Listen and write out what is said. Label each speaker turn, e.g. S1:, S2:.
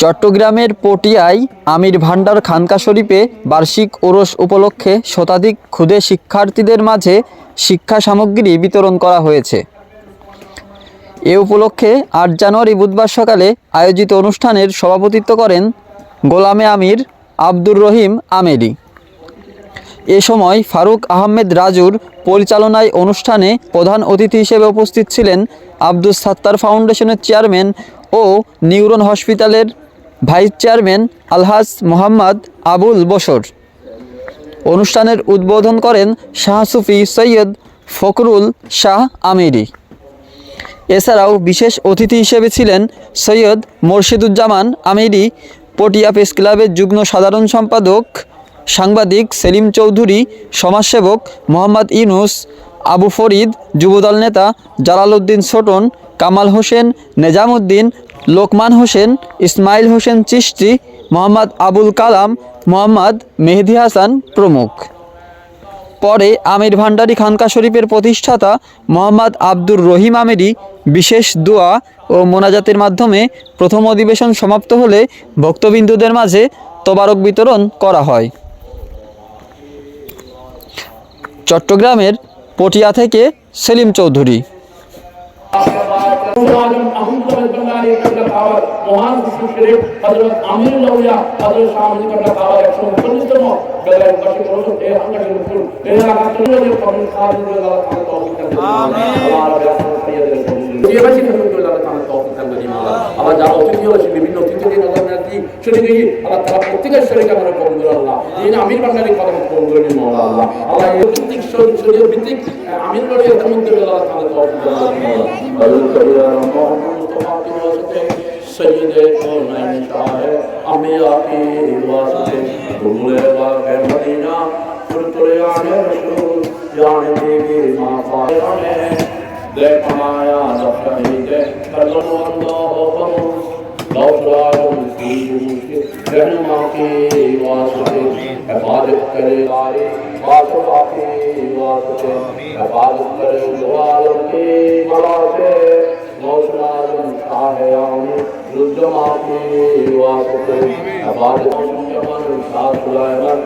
S1: চট্টগ্রামের পটিয়ায় আমির ভান্ডার খানকা শরীফে বার্ষিক ওরস উপলক্ষে শতাধিক ক্ষুদে শিক্ষার্থীদের মাঝে শিক্ষা সামগ্রী বিতরণ করা হয়েছে। এ উপলক্ষে আট জানুয়ারি বুধবার সকালে আয়োজিত অনুষ্ঠানের সভাপতিত্ব করেন গোলামে আমির আব্দুর রহিম আমেরি। এ সময় ফারুক আহমেদ রাজুর পরিচালনায় অনুষ্ঠানে প্রধান অতিথি হিসেবে উপস্থিত ছিলেন আব্দুস সাত্তার ফাউন্ডেশনের চেয়ারম্যান ও নিউরন হসপিটালের ভাইস চেয়ারম্যান আলহাজ মোহাম্মদ আবুল বসর অনুষ্ঠানের উদ্বোধন করেন শাহ সুফি সৈয়দ ফখরুল শাহ আমিরি। এছাড়াও বিশেষ অতিথি হিসেবে ছিলেন সৈয়দ মোর্শেদুজ্জামান আমিরি, পটিয়া প্রেস ক্লাবের যুগ্ম সাধারণ সম্পাদক, সাংবাদিক সেলিম চৌধুরী, সমাজসেবক মোহাম্মদ ইনুস আবু ফরিদ, যুবদল নেতা জালালউদ্দিন ছোটন কামাল হোসেন, নেজামুদ্দিন, লোকমান হোসেন, ইসমাইল হোসেন চিশতি, মোহাম্মদ আবুল কালাম, মোহাম্মদ মেহেদি হাসান প্রমুখ। পরে আমির ভান্ডারী খানকা শরীফের প্রতিষ্ঠাতা মোহাম্মদ আব্দুর রহিম আমিরি বিশেষ দোয়া ও মোনাজাতের মাধ্যমে প্রথম অধিবেশন সমাপ্ত হলে ভক্তবিন্দুদের মাঝে তবারক বিতরণ করা হয়। চট্টগ্রামের পটিয়া থেকে সেলিম চৌধুরী।
S2: লাউলিয়া হযরত শাহমুদ কাবলা খাওয়ার একশো উনচল্লিশতম বেলায় বার্ষিক রোজ এই হাঙ্গাটি রসুল এই এলাকা চলে কমিন খাদিম আল্লাহ তাআলা তৌফিক দান আমিন আল্লাহ রাব্বুল সাইয়্যিদের যে বাসি খাদিম আল্লাহ তাআলা তৌফিক দান করেন আল্লাহ যারা অতিথি হয়েছে বিভিন্ন অতিথিকে কি সেটি দেখি আল্লাহ তারা প্রত্যেকের শরীরকে আমরা কবুল করে আল্লাহ? এই আমির বান্ডারির কথা কবুল করে নিন মহলা আল্লাহ। আল্লাহ এই ভিত্তিক শরীর ভিত্তিক আমির বাড়ি এতমন্ত আল্লাহ তাহলে কবুল করে আল্লাহ سید کونین شاہ امیا کی واسطے گھومے واقع مدینہ فرتلے آنے رسول جانے دی کی ماں فائرہ نے دے پنایا دفعی دے کرنو اللہ و فرموز हिफाजत करे वारे वासुद आके वासुदे हिफाजत करे दुआलम के मलाके मौसलाजम साहयाम रुजम आके वासुदे हिफाजत मन शाह सुलाइमन